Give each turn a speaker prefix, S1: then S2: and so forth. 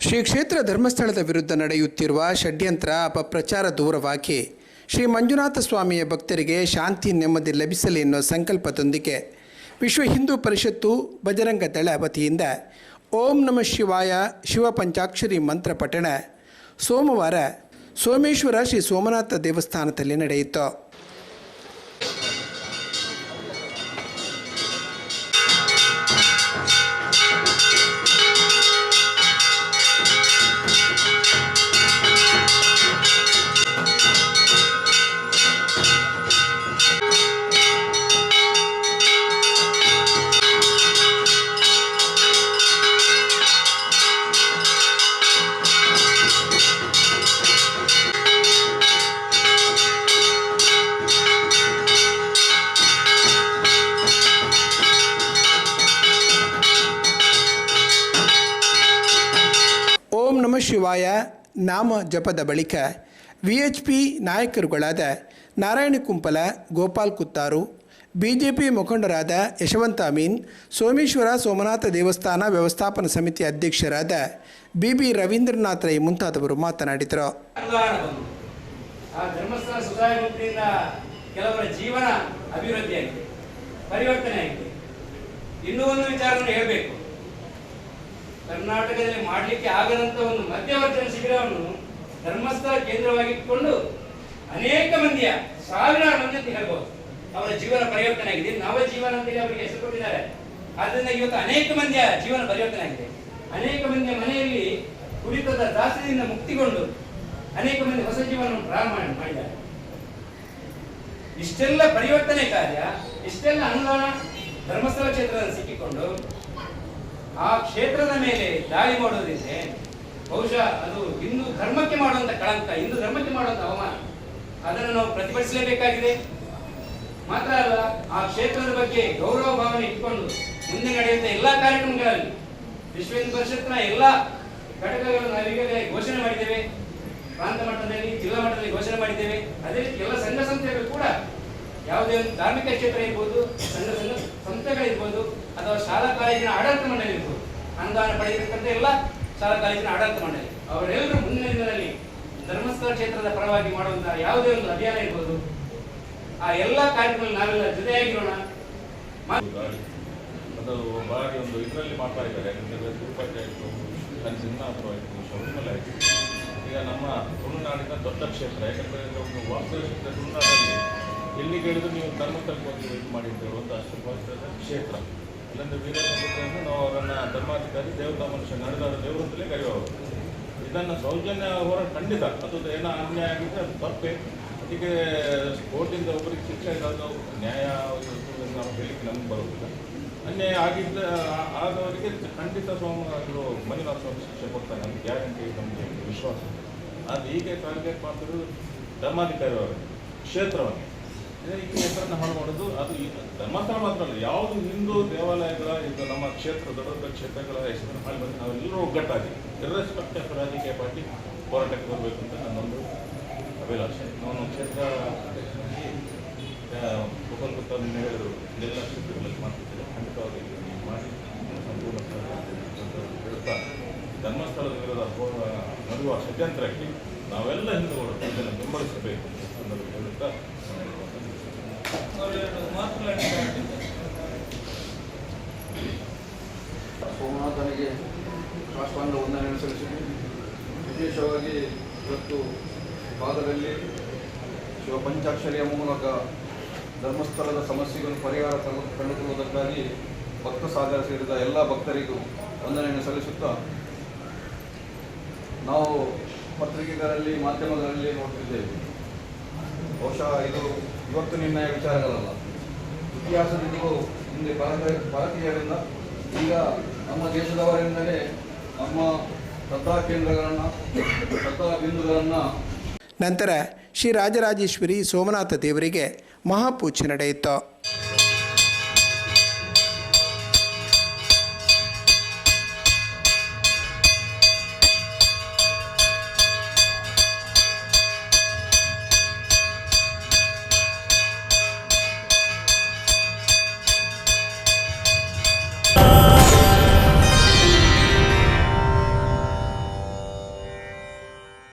S1: ಶ್ರೀ ಕ್ಷೇತ್ರ ಧರ್ಮಸ್ಥಳದ ವಿರುದ್ಧ ನಡೆಯುತ್ತಿರುವ ಷಡ್ಯಂತ್ರ ಅಪಪ್ರಚಾರ ದೂರವಾಗಿ ಶ್ರೀ ಮಂಜುನಾಥ ಸ್ವಾಮಿಯ ಭಕ್ತರಿಗೆ ಶಾಂತಿ ನೆಮ್ಮದಿ ಲಭಿಸಲಿ ಎನ್ನುವ ಸಂಕಲ್ಪದೊಂದಿಗೆ ವಿಶ್ವ ಹಿಂದೂ ಪರಿಷತ್ತು ಬಜರಂಗ ದಳ ವತಿಯಿಂದ ಓಂ ನಮಃ ಶಿವಾಯ ಶಿವ ಪಂಚಾಕ್ಷರಿ ಮಂತ್ರ ಪಠಣ. ಸೋಮವಾರ ಸೋಮೇಶ್ವರ ಶ್ರೀ ಸೋಮನಾಥ ದೇವಸ್ಥಾನದಲ್ಲಿ ನಡೆಯಿತು ಓಂ ನಮಃ ಶಿವಾಯ ನಾಮ ಜಪದ ಬಳಿಕ ವಿ ಎಚ್ ಪಿ ನಾಯಕರುಗಳಾದ ನಾರಾಯಣ ಕುಂಪಲ, ಗೋಪಾಲ್ ಕುತ್ತಾರು, ಬಿಜೆಪಿ ಮುಖಂಡರಾದ ಯಶವಂತ ಅಮೀನ್, ಸೋಮೇಶ್ವರ ಸೋಮನಾಥ ದೇವಸ್ಥಾನ ವ್ಯವಸ್ಥಾಪನ ಸಮಿತಿ ಅಧ್ಯಕ್ಷರಾದ ಬಿ ಬಿ ರವೀಂದ್ರನಾಥ್ ರೈ ಮುಂತಾದವರು ಮಾತನಾಡಿದರು.
S2: ಕೆಲವರ ಜೀವನ ಅಭಿವೃದ್ಧಿಯಾಗಿದೆ ಪರಿವರ್ತನೆ ಆಗಿದೆ ಇನ್ನೂ ಒಂದು ವಿಚಾರವನ್ನು ಹೇಳಬೇಕು. ಕರ್ನಾಟಕದಲ್ಲಿ ಮಾಡಲಿಕ್ಕೆ ಆಗದಂತ ಒಂದು ಮಧ್ಯವರ್ತನ ಶಿಬಿರವನ್ನು ಧರ್ಮಸ್ಥಳ ಕೇಂದ್ರವಾಗಿಟ್ಟುಕೊಂಡು ಅನೇಕ ಮಂದಿಯ ಸಾವಿರಾರು ಮಂದಿ ಅಂತ ಹೇಳ್ಬೋದು. ಅವರ ಜೀವನ ಪರಿವರ್ತನೆ ಆಗಿದೆ. ನವ ಜೀವನ ಅಂತೇಳಿ ಅವರಿಗೆ ಹೆಸರು ಕೊಟ್ಟಿದ್ದಾರೆ. ಆದ್ದರಿಂದ ಇವತ್ತು ಅನೇಕ ಮಂದಿಯ ಜೀವನ ಪರಿವರ್ತನೆ ಆಗಿದೆ. ಅನೇಕ ಮಂದಿಯ ಮನೆಯಲ್ಲಿ ಕುಡಿತದ ದಾಸದಿಂದ ಮುಕ್ತಿಗೊಂಡು ಅನೇಕ ಮಂದಿ ಹೊಸ ಜೀವನವನ್ನು ಪ್ರಾರಂಭ ಮಾಡಿ- ಮಾಡಿದ್ದಾರೆ. ಇಷ್ಟೆಲ್ಲ ಪರಿವರ್ತನೆ ಕಾರ್ಯ, ಇಷ್ಟೆಲ್ಲ ಅನುದಾನ ಧರ್ಮಸ್ಥಳ ಕ್ಷೇತ್ರದಲ್ಲಿ ಸಿಕ್ಕಿಕೊಂಡು ಆ ಕ್ಷೇತ್ರದ ಮೇಲೆ ದಾಳಿ ಮಾಡೋದಿದ್ರೆ ಬಹುಶಃ ಅದು ಹಿಂದೂ ಧರ್ಮಕ್ಕೆ ಮಾಡುವಂತ ಕಳಂಕ, ಹಿಂದೂ ಧರ್ಮಕ್ಕೆ ಮಾಡುವಂತ ಅವಮಾನ. ಅದನ್ನು ನಾವು ಪ್ರತಿಭಟಿಸಲೇಬೇಕಾಗಿದೆ. ಮಾತ್ರ ಅಲ್ಲ, ಆ ಕ್ಷೇತ್ರದ ಬಗ್ಗೆ ಗೌರವ ಭಾವನೆ ಇಟ್ಕೊಂಡು ಮುಂದೆ ನಡೆಯುವಂತ ಎಲ್ಲಾ ಕಾರ್ಯಕ್ರಮಗಳಲ್ಲಿ ವಿಶ್ವ ಹಿಂದೂ ಪರಿಷತ್ನ ಎಲ್ಲ ಘಟಕಗಳನ್ನು ನಾವು ಈಗಾಗಲೇ ಘೋಷಣೆ ಮಾಡಿದ್ದೇವೆ. ಪ್ರಾಂತ ಮಟ್ಟದಲ್ಲಿ, ಜಿಲ್ಲಾ ಮಟ್ಟದಲ್ಲಿ ಘೋಷಣೆ ಮಾಡಿದ್ದೇವೆ. ಅದೇ ರೀತಿ ಎಲ್ಲ ಸಂಘ ಸಂಸ್ಥೆಗಳು ಕೂಡ ಯಾವುದೇ ಒಂದು ಧಾರ್ಮಿಕ ಕ್ಷೇತ್ರ ಇರ್ಬೋದು, ಸಂಘ ಸಂಘ ಸಂಸ್ಥೆಗಳಿರ್ಬೋದು ಅಥವಾ ಶಾಲಾ ಕಾಲೇಜಿನ ಆಡಳಿತ ಮಂಡಳಿ ಇರ್ಬೋದು. ಅನುದಾನ ಪಡೆದಿರತಕ್ಕಂಥ ಎಲ್ಲ ಶಾಲಾ ಕಾಲೇಜಿನ ಆಡಳಿತ ಮಂಡಳಿ. ಅವರೆಲ್ಲರೂ ಮುಂದಿನ ದಿನದಲ್ಲಿ ಧರ್ಮಸ್ಥಳ ಕ್ಷೇತ್ರದ ಪರವಾಗಿ ಮಾಡುವಂತಹ ಯಾವುದೇ ಒಂದು ಅಭಿಯಾನ ಇರ್ಬೋದು. ಆ ಎಲ್ಲ ಕಾರ್ಯಕ್ರಮದಲ್ಲಿ ನಾವೆಲ್ಲ ಜೊತೆಯಾಗಿರೋಣ.
S3: ಅದು ಬಾರಿ ಒಂದು ಇದರಲ್ಲಿ ಮಾಡ್ತಾ ಇದ್ದಾರೆ. ತಿರುಪತಿ ಆಯಿತು ಸಿಂಗಾಪುರ ಆಯಿತು ಶಬರಿಮಲೆ ಆಯಿತು ಈಗ ನಮ್ಮ ತುಳುನಾಡಿನ ದೊಡ್ಡ ಕ್ಷೇತ್ರ ಯಾಕಂದರೆ ಒಂದು ಕ್ಷೇತ್ರ ತುಳುನಾಡಲ್ಲಿ ಎಲ್ಲಿ ಕೇಳಿದ್ರು ನೀವು ಧರ್ಮಸ್ಥಳಕ್ಕೆ ಹೋಗಿ ಇದು ಮಾಡಿದ್ದೇವೆ ಒಂದು ಅಷ್ಟು ಕ್ಷೇತ್ರ. ಇಲ್ಲಂದ್ರೆ ವೀರಭದ್ರದಿಂದ ನಾವು ಅವರನ್ನು ಧರ್ಮಾಧಿಕಾರಿ, ದೇವತಾ ಮನುಷ್ಯ ನಡೆದಾರ ದೇವರು ಅಂತಲೇ ಕರೆಯುವವರು ಇದನ್ನು ಸೌಜನ್ಯ ಹೋರಾಟ ಖಂಡಿತ. ಅದು ಏನೋ ಅನ್ಯಾಯ ಆಗಿದ್ರೆ ಅದು ತಪ್ಪೇ. ಅದಕ್ಕೆ ಕೋರ್ಟಿಂದ ಒಬ್ಬರಿಗೆ ಶಿಕ್ಷೆ ಅದು ನ್ಯಾಯ ನಾವು ಹೇಳಲಿಕ್ಕೆ ನಮ್ಗೆ ಬರೋದಿಲ್ಲ. ಅನ್ಯಾಯ ಆಗಿದ್ದ, ಆದವರಿಗೆ ಖಂಡಿತ ಸ್ವಾಮಿ ಮಂಜುನಾಥ ಸ್ವಾಮಿ ಶಿಕ್ಷೆ ಕೊಡ್ತಾರೆ. ನಮ್ಗೆ ಗ್ಯಾರಂಟಿ, ನಮಗೆ ವಿಶ್ವಾಸ. ಅದು ಹೀಗೆ ಟಾರ್ಗೆಟ್ ಮಾಡ್ತಿರೋದು ಧರ್ಮಾಧಿಕಾರಿ ಅವರು ಕ್ಷೇತ್ರವನ್ನು ರೀತಿ ಹೆಸರನ್ನ ಹಾಳು ಮಾಡೋದು, ಅದು ಧರ್ಮಸ್ಥಳ ಮಾತ್ರ ಅಲ್ಲ, ಯಾವುದು ಹಿಂದೂ ದೇವಾಲಯಗಳ, ಇದು ನಮ್ಮ ಕ್ಷೇತ್ರ, ದೊಡ್ಡ ದೊಡ್ಡ ಕ್ಷೇತ್ರಗಳ ಹೆಸರನ್ನು ಹಾಳು ಬಂದು ನಾವೆಲ್ಲರೂ ಒಗ್ಗಟ್ಟಾಗಿ ಇರ್ರೆಸ್ಪೆಕ್ಟ್ ಆಫ್ ರಾಜಕೀಯ ಪಾರ್ಟಿ ಹೋರಾಟಕ್ಕೆ ಬರಬೇಕು ಅಂತ ನನ್ನೊಂದು ಅಭಿಲಾಷೆ. ನಾನು ಕ್ಷೇತ್ರ ಅಧ್ಯಕ್ಷನಾಗಿ ಗೋಪಾಲ್ ಗುಪ್ತ ಹೇಳಿದರು ಎಲ್ಲ ಕ್ಷೇತ್ರಗಳಲ್ಲಿ ಮಾಡ್ತಿದ್ದಾರೆ? ಖಂಡಿತವಾಗಿ ಮಾಡಿ ಸಂಪೂರ್ಣ ಹೇಳ್ತಾ ಧರ್ಮಸ್ಥಳದ ವಿರೋಧ ನಡೆಯುವ ಷಡ್ಯಂತ್ರಕ್ಕೆ ನಾವೆಲ್ಲ ಹಿಂದೂಗಳು ಬೆಂಬಲಿಸಬೇಕು ಅಂತ ಹೇಳುತ್ತಾ
S4: ಸೋಮನಾಥನಿಗೆ ಸಾಷ್ಟಾಂಗ ವಂದನೆ ಸಲ್ಲಿಸಿದೆ. ವಿಶೇಷವಾಗಿ ಇವತ್ತು ಭಾಗದಲ್ಲಿ ಶಿವ ಪಂಚಾಕ್ಷರಿಯ ಮೂಲಕ ಧರ್ಮಸ್ಥಳದ ಸಮಸ್ಯೆಗಳು ಪರಿಹಾರ ಕಂಡು- ಕಂಡುಕೊಳ್ಳುವುದಕ್ಕಾಗಿ ಭಕ್ತ ಸಾಗರ ಸೇರಿದ ಎಲ್ಲ ಭಕ್ತರಿಗೂ ವಂದನೆಯನ್ನು ಸಲ್ಲಿಸುತ್ತಾ ನಾವು ಪತ್ರಿಕೆಗಳಲ್ಲಿ ಮಾಧ್ಯಮಗಳಲ್ಲಿ ನೋಡ್ತಿದ್ದೇವೆ. ಬಹುಶಃ ಇದು ಇವತ್ತು ನಿನ್ನ ವಿಚಾರಗಳಲ್ಲ. ಇತಿಹಾಸದಿಂದಲೂ ಹಿಂದೆ ಭಾರತ, ಭಾರತೀಯರಿಂದ ಈಗ ನಮ್ಮ ದೇಶದವರಿಂದಲೇ ನಮ್ಮ ಶ್ರದ್ಧಾ ಕೇಂದ್ರಗಳನ್ನು ಶ್ರದ್ಧಾ ಬಿಂದುಗಳನ್ನು
S1: ನಂತರ ಶ್ರೀ ರಾಜರಾಜೇಶ್ವರಿ ಸೋಮನಾಥ ದೇವರಿಗೆ ಮಹಾಪೂಜೆ ನಡೆಯಿತು.